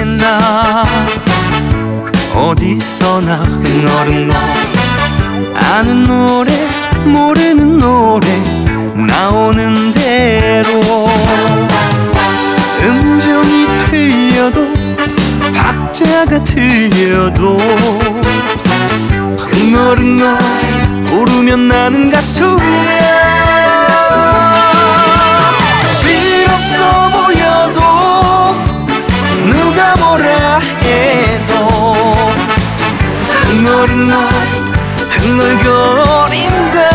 언제나? 어디서나 흥얼흥얼 아는 노래 모르는 노래 나오는 대로. 음정이 틀려도 박자가 틀려도 흥얼흥얼 부르면 나는 가수야 흥얼흥얼 흥얼거린다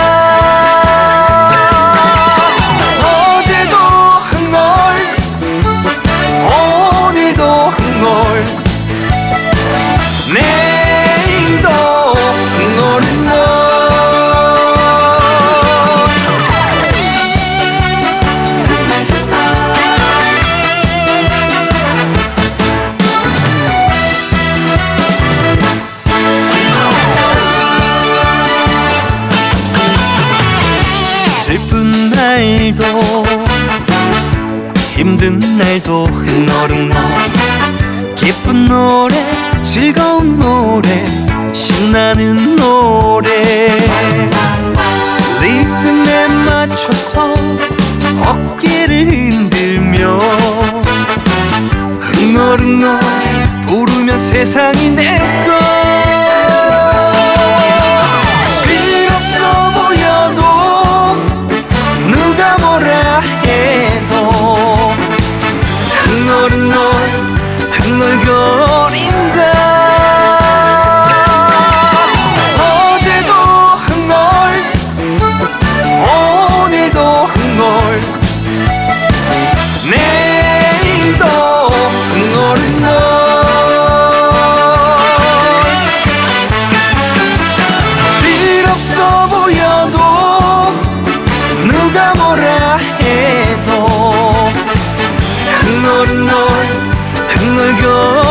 날도 힘든 날도 흥얼흥얼 기쁜 노래 즐거운 노래 신나는 노래. 리듬에 맞춰서 어깨를 흔들며 흥얼흥얼 부르면 세상이 내꺼 해도